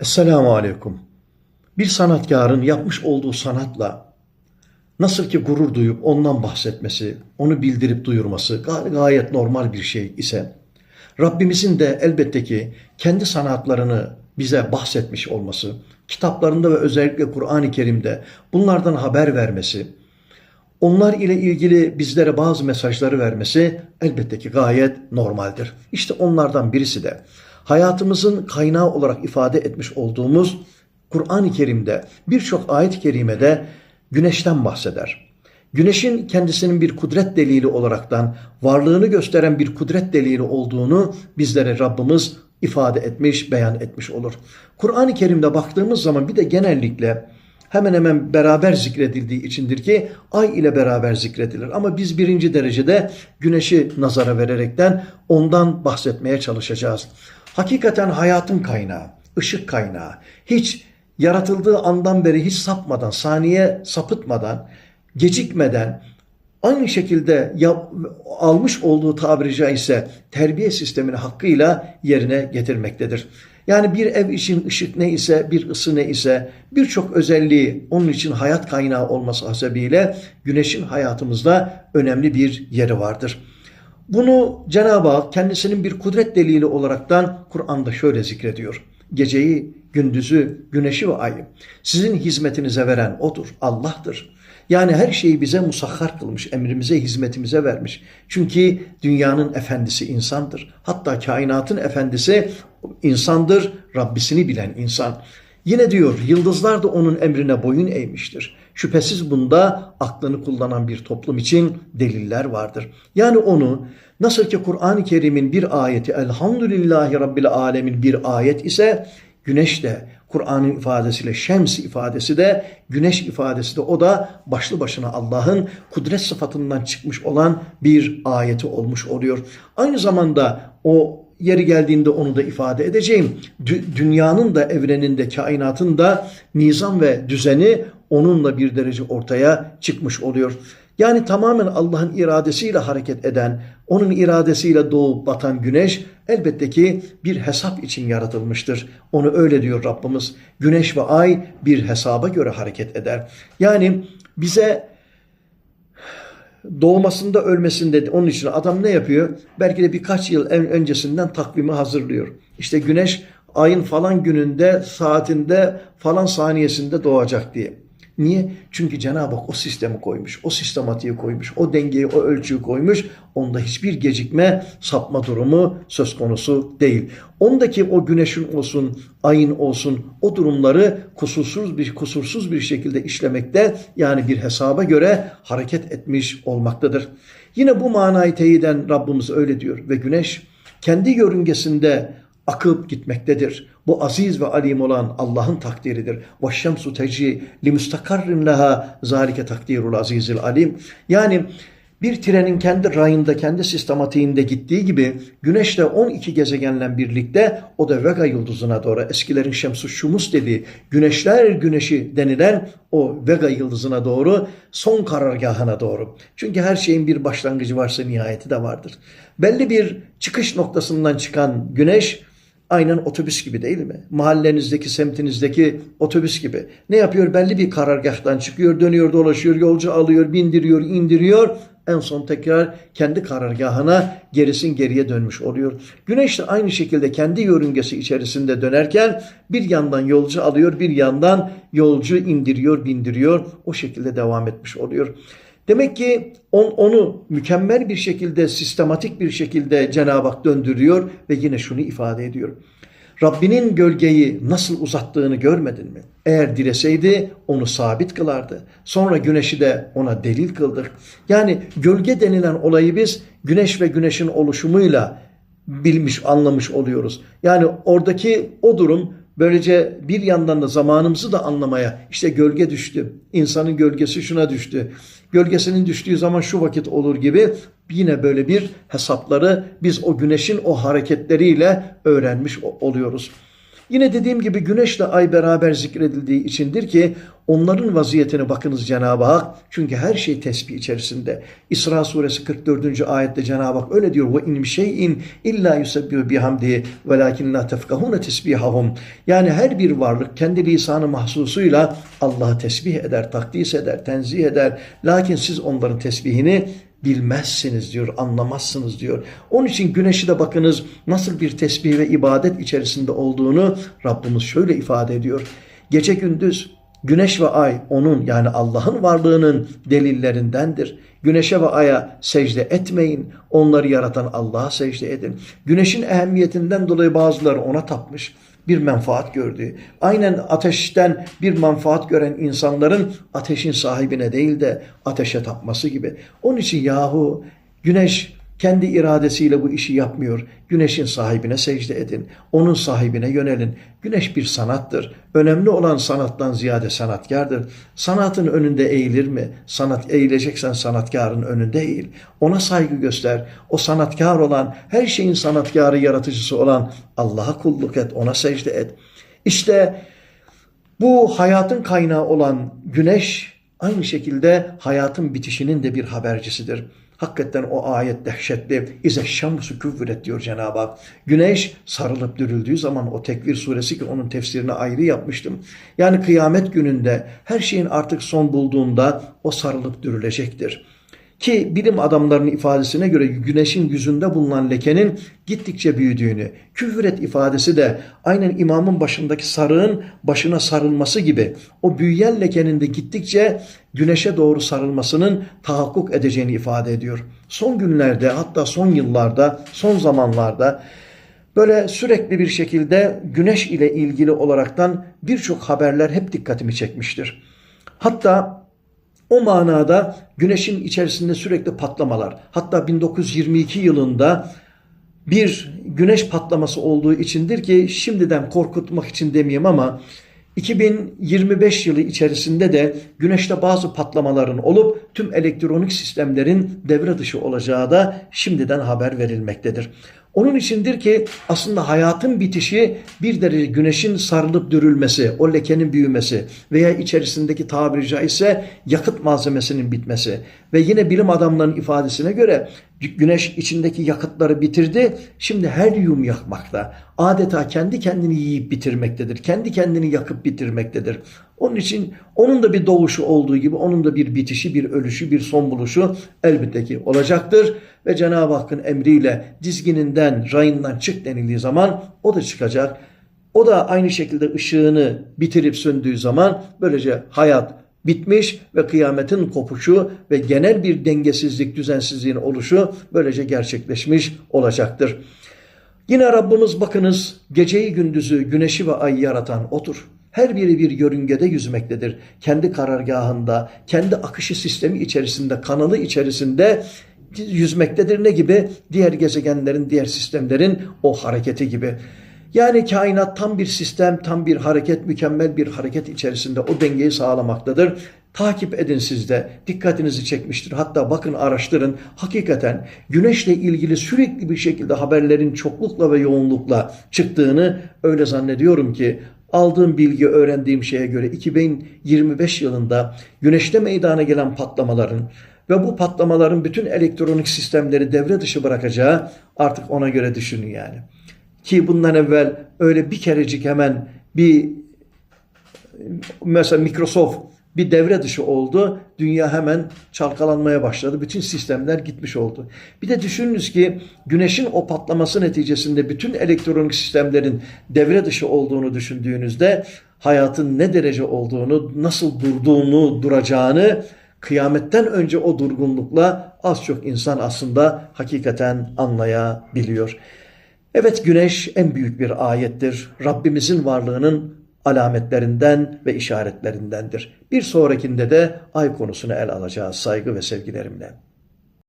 Esselamu Aleyküm. Bir sanatkarın yapmış olduğu sanatla nasıl ki gurur duyup ondan bahsetmesi, onu bildirip duyurması gay- gayet normal bir şey ise Rabbimizin de elbette ki kendi sanatlarını bize bahsetmiş olması, kitaplarında ve özellikle Kur'an-ı Kerim'de bunlardan haber vermesi, onlar ile ilgili bizlere bazı mesajları vermesi elbette ki gayet normaldir. İşte onlardan birisi de hayatımızın kaynağı olarak ifade etmiş olduğumuz Kur'an-ı Kerim'de birçok ayet-i kerimede güneşten bahseder. Güneşin kendisinin bir kudret delili olaraktan varlığını gösteren bir kudret delili olduğunu bizlere Rabbimiz ifade etmiş, beyan etmiş olur. Kur'an-ı Kerim'de baktığımız zaman bir de genellikle hemen hemen beraber zikredildiği içindir ki ay ile beraber zikredilir. Ama biz birinci derecede güneşi nazara vererekten ondan bahsetmeye çalışacağız. Hakikaten hayatın kaynağı, ışık kaynağı. Hiç yaratıldığı andan beri hiç sapmadan, saniye sapıtmadan, gecikmeden aynı şekilde yap- almış olduğu tabiri caizse terbiye sistemini hakkıyla yerine getirmektedir. Yani bir ev için ışık ne ise, bir ısı ne ise birçok özelliği onun için hayat kaynağı olması hasebiyle güneşin hayatımızda önemli bir yeri vardır. Bunu Cenab-ı Hak kendisinin bir kudret delili olaraktan Kur'an'da şöyle zikrediyor. Geceyi, gündüzü, güneşi ve ayı sizin hizmetinize veren odur, Allah'tır. Yani her şeyi bize musahhar kılmış, emrimize, hizmetimize vermiş. Çünkü dünyanın efendisi insandır. Hatta kainatın efendisi insandır, Rabbisini bilen insan. Yine diyor yıldızlar da onun emrine boyun eğmiştir. Şüphesiz bunda aklını kullanan bir toplum için deliller vardır. Yani onu nasıl ki Kur'an-ı Kerim'in bir ayeti Elhamdülillahi Rabbil Alemin bir ayet ise güneş de Kur'an'ın ifadesiyle şems ifadesi de güneş ifadesi de o da başlı başına Allah'ın kudret sıfatından çıkmış olan bir ayeti olmuş oluyor. Aynı zamanda o yeri geldiğinde onu da ifade edeceğim. Dü- dünyanın da evrenin de kainatın da nizam ve düzeni onunla bir derece ortaya çıkmış oluyor. Yani tamamen Allah'ın iradesiyle hareket eden, onun iradesiyle doğup batan güneş elbette ki bir hesap için yaratılmıştır. Onu öyle diyor Rabbimiz. Güneş ve ay bir hesaba göre hareket eder. Yani bize doğmasında ölmesinde onun için adam ne yapıyor? Belki de birkaç yıl en öncesinden takvimi hazırlıyor. İşte güneş ayın falan gününde, saatinde, falan saniyesinde doğacak diye. Niye? Çünkü Cenab-ı Hak o sistemi koymuş, o sistematiği koymuş, o dengeyi, o ölçüyü koymuş. Onda hiçbir gecikme, sapma durumu söz konusu değil. Ondaki o güneşin olsun, ayın olsun o durumları kusursuz bir kusursuz bir şekilde işlemekte yani bir hesaba göre hareket etmiş olmaktadır. Yine bu manayı teyiden Rabbimiz öyle diyor ve güneş kendi yörüngesinde akıp gitmektedir. Bu aziz ve alim olan Allah'ın takdiridir. Ve şemsu teci li müstakarrin leha zalike azizil alim. Yani bir trenin kendi rayında, kendi sistematiğinde gittiği gibi güneş de 12 gezegenle birlikte o da Vega yıldızına doğru eskilerin Şemsu Şumus dediği güneşler güneşi denilen o Vega yıldızına doğru son karargahına doğru. Çünkü her şeyin bir başlangıcı varsa nihayeti de vardır. Belli bir çıkış noktasından çıkan güneş Aynen otobüs gibi değil mi? Mahallenizdeki, semtinizdeki otobüs gibi. Ne yapıyor? Belli bir karargahtan çıkıyor, dönüyor, dolaşıyor, yolcu alıyor, bindiriyor, indiriyor. En son tekrar kendi karargahına gerisin geriye dönmüş oluyor. Güneş de aynı şekilde kendi yörüngesi içerisinde dönerken bir yandan yolcu alıyor, bir yandan yolcu indiriyor, bindiriyor. O şekilde devam etmiş oluyor. Demek ki on, onu mükemmel bir şekilde, sistematik bir şekilde Cenab-ı Hak döndürüyor ve yine şunu ifade ediyor. Rabbinin gölgeyi nasıl uzattığını görmedin mi? Eğer dileseydi onu sabit kılardı. Sonra güneşi de ona delil kıldık. Yani gölge denilen olayı biz güneş ve güneşin oluşumuyla bilmiş, anlamış oluyoruz. Yani oradaki o durum Böylece bir yandan da zamanımızı da anlamaya işte gölge düştü. İnsanın gölgesi şuna düştü. Gölgesinin düştüğü zaman şu vakit olur gibi yine böyle bir hesapları biz o güneşin o hareketleriyle öğrenmiş oluyoruz. Yine dediğim gibi güneşle ay beraber zikredildiği içindir ki onların vaziyetine bakınız Cenab-ı Hak. Çünkü her şey tesbih içerisinde. İsra suresi 44. ayette Cenab-ı Hak öyle diyor. İn şeyin illa yusebbihu bihamdi velakin la tefkahune tesbihahum. Yani her bir varlık kendi lisanı mahsusuyla Allah'ı tesbih eder, takdis eder, tenzih eder. Lakin siz onların tesbihini bilmezsiniz diyor, anlamazsınız diyor. Onun için güneşi de bakınız nasıl bir tesbih ve ibadet içerisinde olduğunu Rabbimiz şöyle ifade ediyor. Gece gündüz güneş ve ay onun yani Allah'ın varlığının delillerindendir. Güneşe ve aya secde etmeyin. Onları yaratan Allah'a secde edin. Güneşin ehemmiyetinden dolayı bazıları ona tapmış bir menfaat gördüğü, aynen ateşten bir menfaat gören insanların ateşin sahibine değil de ateşe tapması gibi. Onun için yahu güneş kendi iradesiyle bu işi yapmıyor. Güneşin sahibine secde edin. Onun sahibine yönelin. Güneş bir sanattır. Önemli olan sanattan ziyade sanatkardır. Sanatın önünde eğilir mi? Sanat eğileceksen sanatkarın önünde eğil. Ona saygı göster. O sanatkar olan, her şeyin sanatkarı, yaratıcısı olan Allah'a kulluk et, ona secde et. İşte bu hayatın kaynağı olan güneş aynı şekilde hayatın bitişinin de bir habercisidir. Hakikaten o ayet dehşetli. İze şamsu küvret diyor Cenab-ı Hak. Güneş sarılıp dürüldüğü zaman o tekvir suresi ki onun tefsirini ayrı yapmıştım. Yani kıyamet gününde her şeyin artık son bulduğunda o sarılıp dürülecektir. Ki bilim adamlarının ifadesine göre güneşin yüzünde bulunan lekenin gittikçe büyüdüğünü, küfret ifadesi de aynen imamın başındaki sarığın başına sarılması gibi o büyüyen lekenin de gittikçe güneşe doğru sarılmasının tahakkuk edeceğini ifade ediyor. Son günlerde hatta son yıllarda, son zamanlarda böyle sürekli bir şekilde güneş ile ilgili olaraktan birçok haberler hep dikkatimi çekmiştir. Hatta o manada güneşin içerisinde sürekli patlamalar. Hatta 1922 yılında bir güneş patlaması olduğu içindir ki şimdiden korkutmak için demeyeyim ama 2025 yılı içerisinde de güneşte bazı patlamaların olup tüm elektronik sistemlerin devre dışı olacağı da şimdiden haber verilmektedir. Onun içindir ki aslında hayatın bitişi bir derece güneşin sarılıp dürülmesi, o lekenin büyümesi veya içerisindeki tabiri caizse yakıt malzemesinin bitmesi ve yine bilim adamlarının ifadesine göre güneş içindeki yakıtları bitirdi. Şimdi helyum yakmakta. Adeta kendi kendini yiyip bitirmektedir. Kendi kendini yakıp bitirmektedir. Onun için onun da bir doğuşu olduğu gibi onun da bir bitişi, bir ölüşü, bir son buluşu elbette ki olacaktır. Ve Cenab-ı Hakk'ın emriyle dizgininden, rayından çık denildiği zaman o da çıkacak. O da aynı şekilde ışığını bitirip söndüğü zaman böylece hayat bitmiş ve kıyametin kopuşu ve genel bir dengesizlik, düzensizliğin oluşu böylece gerçekleşmiş olacaktır. Yine Rabbimiz bakınız geceyi gündüzü, güneşi ve ay yaratan odur. Her biri bir yörüngede yüzmektedir. Kendi karargahında, kendi akışı sistemi içerisinde, kanalı içerisinde yüzmektedir. Ne gibi? Diğer gezegenlerin, diğer sistemlerin o hareketi gibi. Yani kainat tam bir sistem, tam bir hareket, mükemmel bir hareket içerisinde o dengeyi sağlamaktadır. Takip edin siz de. Dikkatinizi çekmiştir. Hatta bakın araştırın. Hakikaten güneşle ilgili sürekli bir şekilde haberlerin çoklukla ve yoğunlukla çıktığını öyle zannediyorum ki aldığım bilgi, öğrendiğim şeye göre 2025 yılında güneşte meydana gelen patlamaların ve bu patlamaların bütün elektronik sistemleri devre dışı bırakacağı artık ona göre düşünün yani. Ki bundan evvel öyle bir kerecik hemen bir mesela Microsoft bir devre dışı oldu. Dünya hemen çalkalanmaya başladı. Bütün sistemler gitmiş oldu. Bir de düşününüz ki güneşin o patlaması neticesinde bütün elektronik sistemlerin devre dışı olduğunu düşündüğünüzde hayatın ne derece olduğunu, nasıl durduğunu, duracağını kıyametten önce o durgunlukla az çok insan aslında hakikaten anlayabiliyor. Evet güneş en büyük bir ayettir. Rabbimizin varlığının alametlerinden ve işaretlerindendir. Bir sonrakinde de ay konusunu el alacağız saygı ve sevgilerimle.